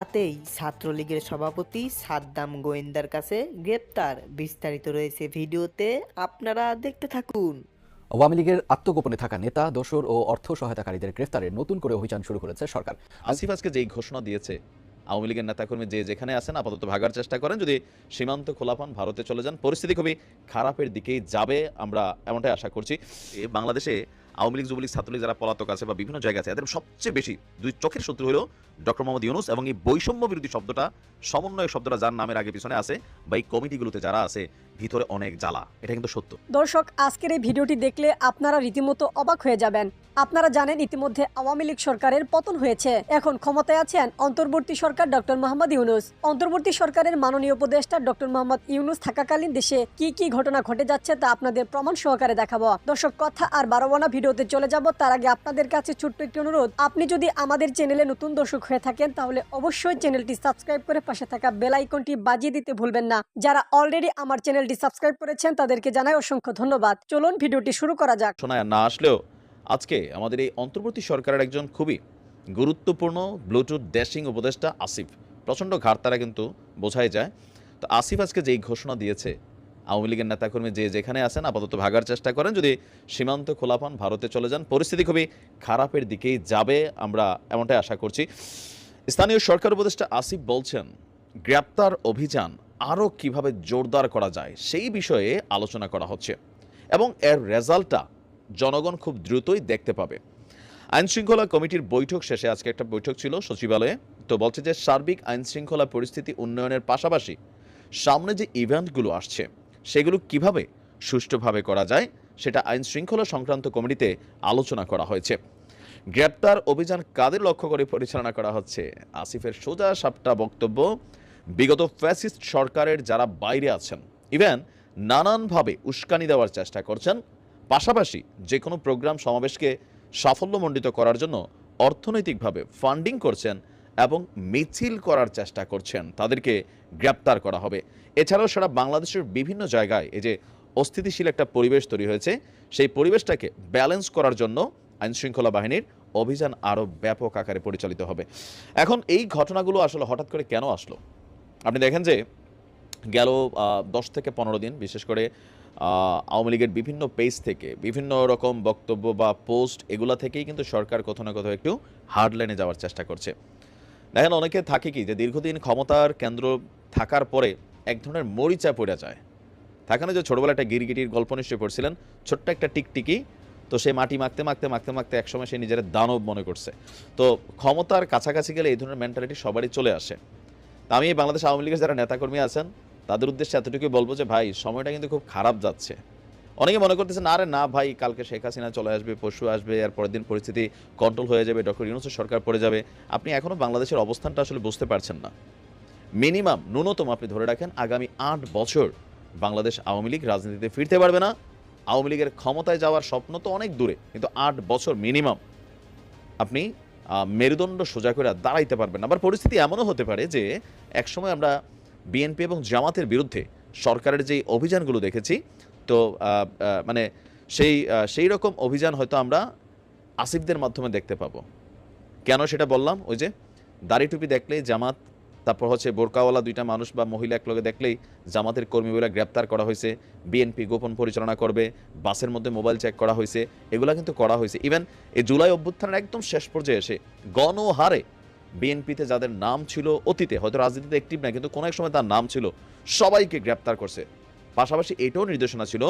তাতেই ছাত্রলীগের সভাপতি সাদ্দাম গোয়েন্দার কাছে গ্রেপ্তার। বিস্তারিত রয়েছে ভিডিওতে আপনারা দেখতে থাকুন। আওয়ামী লীগের আত্মগোপনে থাকা নেতা দোসর ও অর্থ সহায়তাকারীদের গ্রেফতারে নতুন করে অভিযান শুরু করেছে সরকার। আসিফ আজকে যেই ঘোষণা দিয়েছে আওয়ামী লীগের নেতাকর্মী যে যেখানে আছেন আপাতত ভাগার চেষ্টা করেন। যদি সীমান্ত খোলা পান ভারতে চলে যান পরিস্থিতি খুবই খারাপের দিকেই যাবে আমরা এমনটাই আশা করছি। বাংলাদেশে আওয়ামী লীগ, যুবলীগ, ছাত্রলীগ যারা পলাতক আছে বা বিভিন্ন জায়গায় আছে, এদের সবচেয়ে বেশি দুই চোখের শত্রু হলো ডক্টর মোহাম্মদ ইউনুস এবং এই বৈষম্য বিরোধী শব্দটা সমন্বয় শব্দটা যার নামের আগে পিছনে আছে বা এই কমিটিগুলোতে যারা আছে, ভিতরে অনেক জ্বালা। এটা কিন্তু সত্য। দর্শক, আজকের এই ভিডিওটি দেখলে আপনারা রীতিমতো অবাক হয়ে যাবেন। আপনারা জানেন ইতিমধ্যে আওয়ামী লীগ সরকারের পতন হয়েছে। এখন ক্ষমতায় আছেন অন্তর্বর্তী সরকার ডক্টর মোহাম্মদ ইউনুস। অন্তর্বর্তী সরকারের মাননীয় উপদেষ্টা ডক্টর মোহাম্মদ ইউনুস থাকাকালীন দেশে কি কি ঘটনা ঘটে যাচ্ছে তা আপনাদের প্রমাণ সহকারে দেখাবো। দর্শক, কথা আর বারোবানা ভিডিওতে চলে যাব। তার আগে আপনাদের কাছে ছোট্ট একটি অনুরোধ। আপনি যদি আমাদের চ্যানেলে নতুন দর্শক হয়ে থাকেন, তাহলে অবশ্যই চ্যানেলটি সাবস্ক্রাইব করে পাশে থাকা বেল আইকনটি বাজিয়ে দিতে ভুলবেন না। যারা অলরেডি আমার চ্যানেলটি সাবস্ক্রাইব করেছেন, তাদেরকে জানাই অসংখ্য ধন্যবাদ। চলুন ভিডিওটি শুরু করা যাক। শোনায় না আসলেও আজকে আমাদের এই অন্তর্বর্তী সরকারের একজন খুবই গুরুত্বপূর্ণ ব্লুটুথ ড্যাশিং উপদেষ্টা আসিফ। প্রচণ্ড ঘাট তারা কিন্তু বোঝাই যায়। তো আসিফ আজকে যেই ঘোষণা দিয়েছে আওয়ামী লীগের নেতাকর্মী যে যেখানে আছেন, আপাতত ভাগার চেষ্টা করেন। যদি সীমান্ত খোলা পান, ভারতে চলে যান, পরিস্থিতি খুবই খারাপের দিকেই যাবে আমরা এমনটাই আশা করছি। স্থানীয় সরকার উপদেষ্টা আসিফ বলছেন, গ্রেপ্তার অভিযান আরও কীভাবে জোরদার করা যায় সেই বিষয়ে আলোচনা করা হচ্ছে এবং এর রেজাল্টটা জনগণ খুব দ্রুতই দেখতে পাবে। আইন শৃঙ্খলা কমিটির বৈঠক শেষে আজকে একটা বৈঠক ছিল সচিবালয়ে, তো বলছে যে সার্বিক আইন শৃঙ্খলা পরিস্থিতি উন্নয়নের পাশাপাশি সামনে যে ইভেন্টগুলো আসছে সেগুলো কীভাবে সুষ্ঠুভাবে করা যায় সেটা আইন শৃঙ্খলা সংক্রান্ত কমিটিতে আলোচনা করা হয়েছে। গ্রেপ্তার অভিযান কাদের লক্ষ্য করে পরিচালনা করা হচ্ছে? আসিফের সোজা সাপটা বক্তব্য, বিগত ফ্যাসিস্ট সরকারের যারা বাইরে আছেন, ইভেন নানানভাবে উস্কানি দেওয়ার চেষ্টা করছেন, পাশাপাশি যে কোনো প্রোগ্রাম সমাবেশকে সাফল্যমণ্ডিত করার জন্য অর্থনৈতিকভাবে ফান্ডিং করছেন এবং মিছিল করার চেষ্টা করছেন। তাদেরকে গ্রেপ্তার করা হবে। এছাড়াও সারা বাংলাদেশের বিভিন্ন জায়গায় এই যে অস্থিতিশীল একটা পরিবেশ তৈরি হয়েছে, সেই পরিবেশটাকে ব্যালেন্স করার জন্য আইনশৃঙ্খলা বাহিনীর অভিযান আরও ব্যাপক আকারে পরিচালিত হবে। এখন এই ঘটনাগুলো আসলে হঠাৎ করে কেন আসলো? আপনি দেখেন যে গেল দশ থেকে পনেরো দিন, বিশেষ করে আওয়ামী লীগের বিভিন্ন পেজ থেকে, বিভিন্ন রকম বক্তব্য বা পোস্ট এগুলা থেকেই কিন্তু সরকার কোথাও না কোথাও একটু হার্ড লাইনে যাওয়ার চেষ্টা করছে। দেখেন অনেকে থাকে কি যে দীর্ঘদিন ক্ষমতার কেন্দ্র থাকার পরে এক ধরনের মরিচা পড়ে যায়। থাকে না যে ছোটবেলা একটা গিরগিটির গল্প নিশ্চয়ই পড়ছিলেন? ছোট্ট একটা টিকটিকি, তো সে মাটি মাখতে মাখতে মাখতে মাখতে একসময় সে নিজের দানব মনে করছে। তো ক্ষমতার কাছাকাছি গেলে এই ধরনের মেন্টালিটি সবারই চলে আসে। তা আমি বাংলাদেশ আওয়ামী লীগের যারা নেতাকর্মী আছেন, তাদের উদ্দেশ্যে এতটুকুই বলব যে, ভাই, সময়টা কিন্তু খুব খারাপ যাচ্ছে। অনেকে মনে করতেছে না রে না ভাই, কালকে শেখ হাসিনা চলে আসবে, পরশু আসবে আর পরের দিন পরিস্থিতি কন্ট্রোল হয়ে যাবে, ডক্টর ইউনুসের সরকার পড়ে যাবে। আপনি এখনও বাংলাদেশের অবস্থানটা আসলে বুঝতে পারছেন না। মিনিমাম ন্যূনতম আপনি ধরে রাখেন, আগামী আট বছর বাংলাদেশ আওয়ামী লীগ রাজনীতিতে ফিরতে পারবে না। আওয়ামী লীগের ক্ষমতায় যাওয়ার স্বপ্ন তো অনেক দূরে, কিন্তু আট বছর মিনিমাম আপনি মেরুদণ্ড সোজা করে আর দাঁড়াইতে পারবেন আবার পরিস্থিতি এমনও হতে পারে যে, একসময় আমরা বিএনপি এবং জামাতের বিরুদ্ধে সরকারের যেই অভিযানগুলো দেখেছি তো মানে সেই সেই রকম অভিযান হয়তো আমরা আসিফদের মাধ্যমে দেখতে পাবো। কেন সেটা বললাম? ওই যে দাড়ি টুপি দেখলেই জামাত, তারপর হচ্ছে বোরকাওয়ালা দুইটা মানুষ বা মহিলা একলগে দেখলেই জামাতের কর্মীগুলা গ্রেপ্তার করা হয়েছে, বিএনপি গোপন পরিচালনা করবে, বাসের মধ্যে মোবাইল চেক করা হয়েছে, এগুলা কিন্তু করা হয়েছে। ইভেন এই জুলাই অভ্যুত্থানের একদম শেষ পর্যায়ে এসে গণহারে বিএনপিতে যাদের নাম ছিল অতীতে, হয়তো রাজনীতিতে অ্যাক্টিভ না কিন্তু কোনো এক সময় তার নাম ছিল, সবাইকে গ্রেপ্তার করছে। পাশাপাশি এটাও নির্দেশনা ছিল,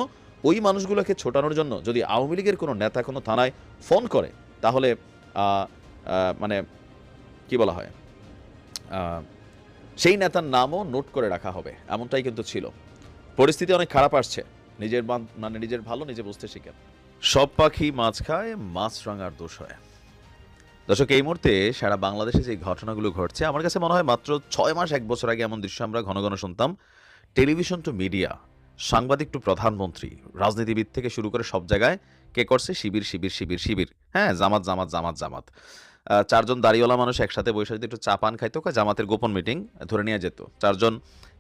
ওই মানুষগুলোকে ছোটানোর জন্য যদি আওয়ামী লীগের কোনো নেতা কোনো থানায় ফোন করে, তাহলে মানে কি বলা হয় সেই নেতার নামও নোট করে রাখা হবে, এমনটাই কিন্তু ছিল। পরিস্থিতি অনেক খারাপ আসছে, নিজের মানে নিজের ভালো নিজে বুঝতে শিখেন সব পাখি মাছ খায়, মাছ রাঙার দোষ হয়। দর্শক, এই মুহূর্তে সারা বাংলাদেশে যে ঘটনাগুলো ঘটছে, আমার কাছে মনে হয় মাত্র ছয় মাস, এক বছর আগে এমন দৃশ্য আমরা ঘন ঘন শুনতাম। টেলিভিশন টু মিডিয়া সাংবাদিক টু প্রধানমন্ত্রী। রাজনীতিবিদ থেকে শুরু করে সব জায়গায় কে করছে? শিবির শিবির শিবির শিবির। হ্যাঁ জামাত জামাত জামাত জামাত। চারজন দাড়িওয়ালা মানুষ একসাথে বসে যদি একটু চা পান খাইতো জামাতের গোপন মিটিং, ধরে নিয়ে যেত। চারজন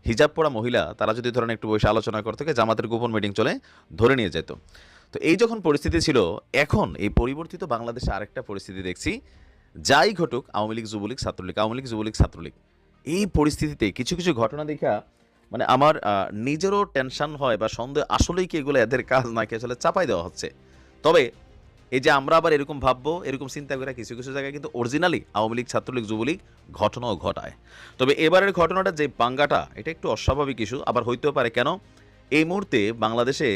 হিজাব পরা মহিলা, তারা যদি ধরেন একটু বসে আলোচনা করতে জামাতের গোপন মিটিং চলে, ধরে নিয়ে যেত। তো এই যখন পরিস্থিতি ছিল, এখন এই পরিবর্তিত বাংলাদেশে আরেকটা পরিস্থিতি দেখছি। যাই ঘটুক, আওয়ামী লীগ, যুবলীগ, ছাত্রলীগ, আওয়ামী লীগ, যুবলীগ, ছাত্রলীগ। এই পরিস্থিতিতে কিছু কিছু ঘটনা দেখা মানে আমার নিজেরও টেনশন হয় বা সন্দেহ, আসলেই কি এগুলো এদের কাজ নাকি আসলে চাপাই দেওয়া হচ্ছে? তবে এই যে আমরা আবার এরকম ভাববো, এরকম চিন্তা করে কিছু কিছু জায়গায় কিন্তু অরিজিনালি আওয়ামী লীগ, ছাত্রলীগ, যুবলীগ ঘটনাও ঘটায়। তবে এবারের ঘটনাটা যে পাঙ্গাটা এটা একটু অস্বাভাবিক ইস্যু আবার হইতেও পারে। কেন? এই মুহূর্তে বাংলাদেশে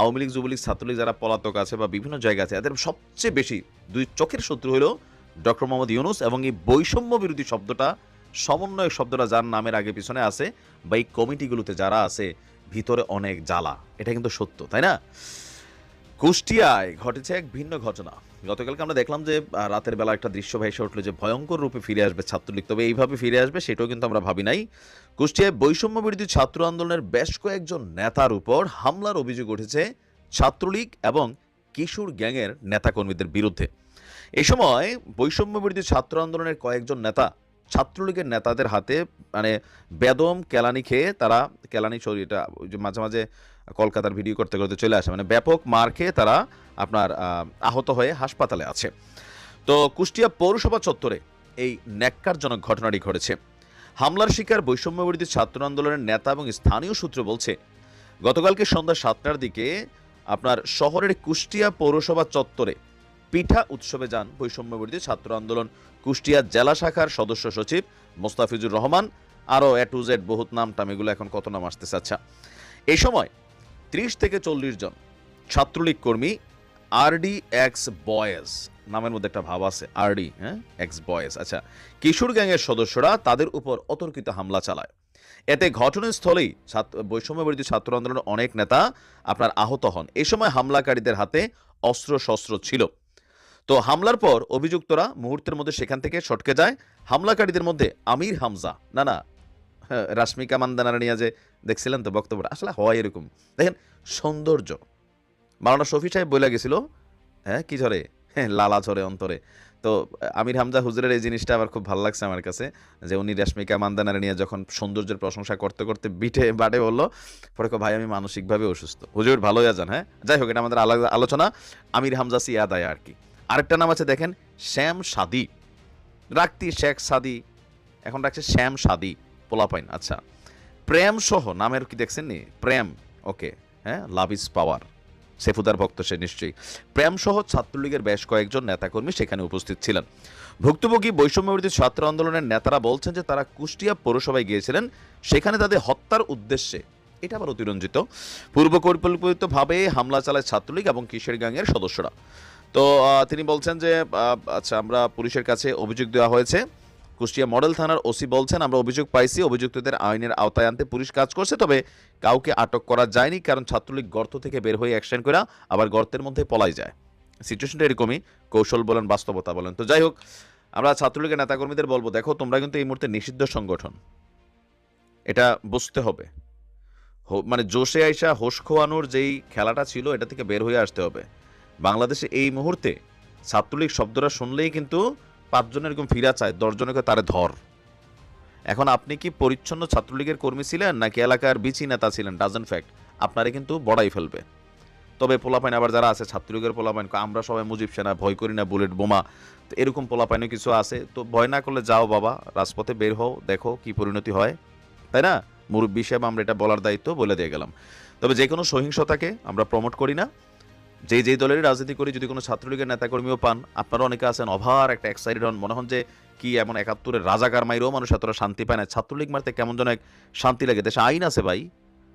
আওয়ামী লীগ, যুবলীগ, ছাত্রলীগ যারা পলাতক আছে বা বিভিন্ন জায়গা আছে, এদের সবচেয়ে বেশি দুই চোখের শত্রু হলো ডক্টর মোহাম্মদ ইউনুস এবং এই বৈষম্য বিরোধী শব্দটা সমন্বয় শব্দটা যার নামের আগে পিছনে আছে, বা এই কমিটিগুলোতে যারা আছে, ভিতরে অনেক জ্বালা। এটা কিন্তু সত্য, তাই না? কুষ্টিয়ায় ঘটেছে এক ভিন্ন ঘটনা। গতকালকে আমরা দেখলাম যে রাতের বেলা একটা দৃশ্য ভেসে উঠল যে, ভয়ঙ্কর রূপে ফিরে আসবে ছাত্রলীগ। তবে এইভাবে ফিরে আসবে সেটাও কিন্তু আমরা ভাবি নাই। কুষ্টিয়ায় বৈষম্য বিরোধী ছাত্র আন্দোলনের বেশ কয়েকজন নেতার উপর হামলার অভিযোগ উঠেছে ছাত্রলীগ এবং কিশোর গ্যাংয়ের নেতাকর্মীদের বিরুদ্ধে। এই সময় বৈষম্য বিরোধী ছাত্র আন্দোলনের কয়েকজন নেতা ছাত্রলীগের নেতাদের হাতে মানে বেদম কেলানি খেয়ে তারা, কেলানি সরি এটা মাঝে মাঝে কলকাতার ভিডিও করতে করতে চলে আসে মানে ব্যাপক মার খেয়ে তারা আপনার আহত হয়ে হাসপাতালে আছে। তো কুষ্টিয়া পৌরসভা চত্বরে এই ন্যাক্কারজনক ঘটনাটি ঘটেছে। হামলার শিকার বৈষম্য বিরোধী ছাত্র আন্দোলনের নেতা এবং স্থানীয় সূত্র বলছে, গতকালকে সন্ধ্যা সাতটার দিকে আপনার শহরের কুষ্টিয়া পৌরসভা চত্বরে পিঠা উৎসবে যান বৈষম্য বিরোধী ছাত্র আন্দোলন কুষ্টিয়া জেলা শাখার সদস্য সচিব মোস্তাফিজুর রহমান, আরও এ টু জেড বহুত নাম টাম এগুলো এখন কত নাম আসতেছে? আচ্ছা এই সময় ত্রিশ থেকে চল্লিশ জন ছাত্রলীগ কর্মী আরডি এক্স বয়েজ, নামের মধ্যে একটা ভাব আছে, আরডি হ্যাঁ? Ex boys. আচ্ছা কিশোর গ্যাংয়ের সদস্যরা তাদের উপর অতর্কিত হামলা চালায়। এতে ঘটনাস্থলেই ছাত্র বৈষম্য ছাত্র আন্দোলনের অনেক নেতা আপনার আহত হন। এ সময় হামলাকারীদের হাতে অস্ত্র শস্ত্র ছিল। তো হামলার পর অভিযুক্তরা মুহূর্তের মধ্যে সেখান থেকে সটকে যায়। হামলাকারীদের মধ্যে আমির হামজা। না না হ্যাঁ, রাশ্মিকা মান্দানারা নিয়ে যে দেখছিলেন তো বক্তব্যটা আসলে হয় এরকম। দেখেন সৌন্দর্য। মারানা শফি সাহেব বলে গেছিল হ্যাঁ কি ঝরে? হ্যাঁ লালা ঝরে অন্তরে। তো আমির হামজা হুজুরের এই জিনিসটা আমার খুব ভালো লাগছে আমার কাছে যে উনি রেশমিকা মান্দানারে নিয়ে যখন সৌন্দর্যের প্রশংসা করতে করতে বিটে বাটে বলল পরে ভাই আমি মানসিকভাবে অসুস্থ। হুজুর ভালো যান হ্যাঁ? যাই হোক এটা আমাদের আলাদা আলোচনা। আমির হামজা সিয়াদ আয় আর কি। আরেকটা নাম আছে, দেখেন, শ্যাম সাদি। রাখতি শেখ সাদি, এখন রাখছে শ্যাম সাদি, পোলাপাইন আচ্ছা। প্রেম সহ, নামের কি দেখছেন নি? প্রেম, ওকে হ্যাঁ লাভ ইজ পাওয়ার সেফুদার ভক্ত সে নিশ্চয়ই। প্রেম সহ ছাত্রলীগের বেশ কয়েকজন নেতাকর্মী সেখানে উপস্থিত ছিলেন। ভুক্তভোগী বৈষম্যবিরোধী ছাত্র আন্দোলনের নেতারা বলছেন যে, তারা কুষ্টিয়া পৌরসভায় গিয়েছিলেন, সেখানে তাদের হত্যার উদ্দেশ্যে। এটা আবার অতিরঞ্জিত। পূর্ব পরিকল্পিতভাবে হামলা চালায় ছাত্রলীগ এবং কিশোর গ্যাংয়ের সদস্যরা। তো তিনি বলছেন যে আচ্ছা আমরা পুলিশের কাছে অভিযোগ দেওয়া হয়েছে। কুষ্টিয়া মডেল থানার ওসি বলছেন, আমরা অভিযোগ পাইছি, অভিযুক্তদের আইনের আওতায় আনতে পুলিশ কাজ করছে, তবে কাউকে আটক করা যায়নি, কারণ ছাত্রলীগ গর্ত থেকে বের হয়ে অ্যাকশন করা আবার গর্তের মধ্যে পলাই যায়। সিচুয়েশনটা এরকমই, কৌশল বলেন, বাস্তবতা বলেন। তো যাই হোক, আমরা ছাত্রলীগের নেতাকর্মীদের বলব, দেখো, তোমরা কিন্তু এই মুহূর্তে নিষিদ্ধ সংগঠন। এটা বুঝতে হবে। মানে জোশে আইসা হোশ খোয়ানোর যেই খেলাটা ছিল, এটা থেকে বের হয়ে আসতে হবে। বাংলাদেশে এই মুহূর্তে ছাত্রলীগ শব্দটা শুনলেই কিন্তু পাঁচজন এরকম ফিরা চায় দশজনকে তারে ধর। এখন আপনি কি পরিচ্ছন্ন ছাত্রলীগের কর্মী ছিলেন নাকি এলাকার বিচি নেতা ছিলেন? ডাজেন্ট ফ্যাক্ট আপনারে কিন্তু বড়াই ফেলবে। তবে পোলাপাইন আবার যারা আছে, ছাত্রলীগের পোলাপাইন, আমরা সবাই মুজিব সেনা, ভয় করি না, বুলেট বোমা, তো এরকম পোলাপাইনও কিছু আছে। তো ভয় না করলে যাও বাবা, রাজপথে বের হও, দেখো কি পরিণতি হয়। তাই না? মুরব্বী হিসেবে আমরা এটা বলার দায়িত্ব বলে দিয়ে গেলাম। তবে যে কোনো সহিংসতাকে আমরা প্রমোট করি না। যে যে দলেরই রাজনীতি করি, যদি কোনো ছাত্রলীগের নেতাকর্মীও পান, আপনারা অনেকে আছেন অভার, একটা এক্সাইটেড হন, মনে হন যে কি এমন একাত্তরের রাজাকার মাইরেও মানুষ এতটা শান্তি পায় না। ছাত্রলীগ মারতে কেমন যেন এক শান্তি লাগে। দেশে আইন আছে ভাই।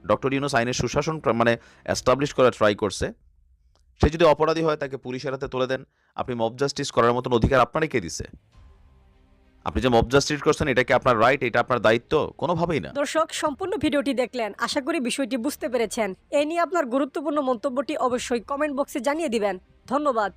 ডক্টর ইউনুস আইনের সুশাসন মানে অ্যাস্টাবলিশ করার ট্রাই করছে। সে যদি অপরাধী হয়, তাকে পুলিশের হাতে তুলে দেন। আপনি মব জাস্টিস করার মতন অধিকার আপনারই কে দিছে? আপনি যে মব জাস্টিস করছেন, এটা কি আপনার রাইট এটা আপনার দায়িত্ব? কোনোভাবেই না। দর্শক, সম্পূর্ণ ভিডিওটি দেখলেন। আশা করি বিষয়টি বুঝতে পেরেছেন। এ নিয়ে আপনার গুরুত্বপূর্ণ মন্তব্যটি অবশ্যই কমেন্ট বক্সে জানিয়ে দিবেন। ধন্যবাদ।